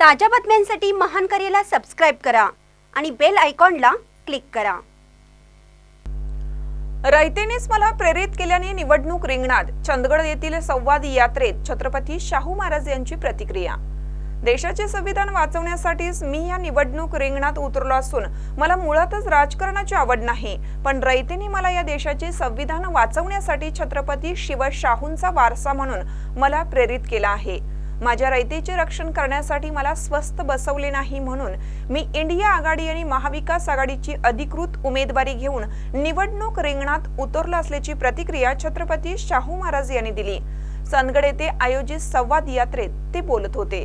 ताज्या बातम्यांसाठी महान करेला सबस्क्राईब करा आणि बेल आयकॉनला क्लिक करा. रयतेनेच मला प्रेरित केल्याने निवडणूक रिंगणात चंदगड येथील संवाद यात्रेत छत्रपती शाहू महाराज यांची प्रतिक्रिया. देशाचे संविधान वाचवण्यासाठीच मी या निवडणूक रिंगणात उतरलो असून मला मुळातच राजकारणाची आवड नाही पण रयतेने मला या देशाचे संविधान वाचवण्यासाठी छत्रपती शिवशाहूंचा वारसा म्हणून मला प्रेरित केला आहे. माझ्या रयतेचे रक्षण करण्यासाठी मला स्वस्थ बसवले नाही म्हणून मी इंडिया आघाडी आणि महाविकास आघाडीची अधिकृत उमेदवारी घेऊन निवडणूक रिंगणात उतरलं असल्याची प्रतिक्रिया छत्रपती शाहू महाराज यांनी दिली. चंदगड येथे आयोजित संवाद यात्रेत ते बोलत होते.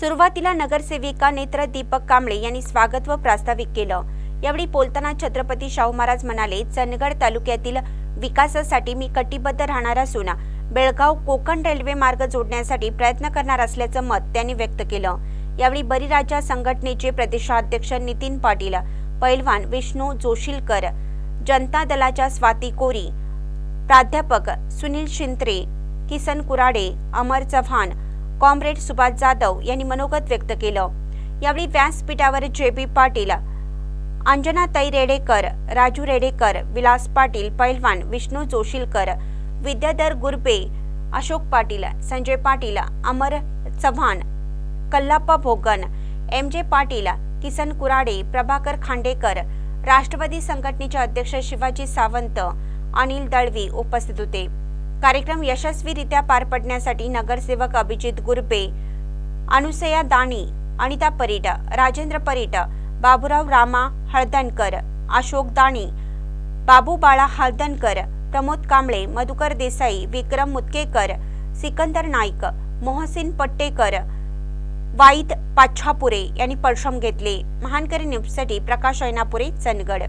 सुरुवातीला नगरसेविका नेत्र दीपक कांबळे यांनी स्वागत व प्रास्ताविक केलं. यावेळी बोलताना छत्रपती शाहू महाराज म्हणाले चंदगड तालुक्यातील विकासासाठी मी कटिबद्ध राहणार असून बेळगाव कोकण रेल्वे मार्ग जोडण्यासाठी प्रयत्न करणार असल्याचं मत त्यांनी व्यक्त केलं. यावेळी बरीराजा संघटनेचे प्रदेशाध्यक्ष नितीन पाटील पैलवान विष्णू जोशीलकर जनता दलाच्या स्वाती कोरी प्राध्यापक सुनील शिंत्रे किसन कुराडे अमर चव्हाण कॉम्रेड सुभाष जाधव यांनी मनोगत व्यक्त केलं. यावेळी व्यासपीठावर जे बी पाटील अंजनाताई रेडेकर राजू रेडेकर विलास पाटील पैलवान विष्णू जोशीलकर विद्याधर गुरबे अशोक पाटील संजय पाटील अमर चव्हाण कल्लाप्पा भोगन एम जे पाटील किसन कुराडे प्रभाकर खांडेकर राष्ट्रवादी संघटनेचे अध्यक्ष शिवाजी सावंत अनिल दळवी उपस्थित होते. कार्यक्रम यशस्वीरित्या पार पडण्यासाठी नगरसेवक अभिजित गुरबे अनुसया दाणी अनिता परीट राजेंद्र परीट बाबुराव रामा हळदणकर अशोक दाणी बाबू बाळा हळदणकर प्रमोद कांबळे मधुकर देसाई विक्रम मुतकेकर सिकंदर नाईक मोहसिन पट्टेकर वाईद पाच्छापुरे यांनी परिश्रम घेतले. महानकरी न्यूजसाठी प्रकाश ऐनापुरे चंदगड.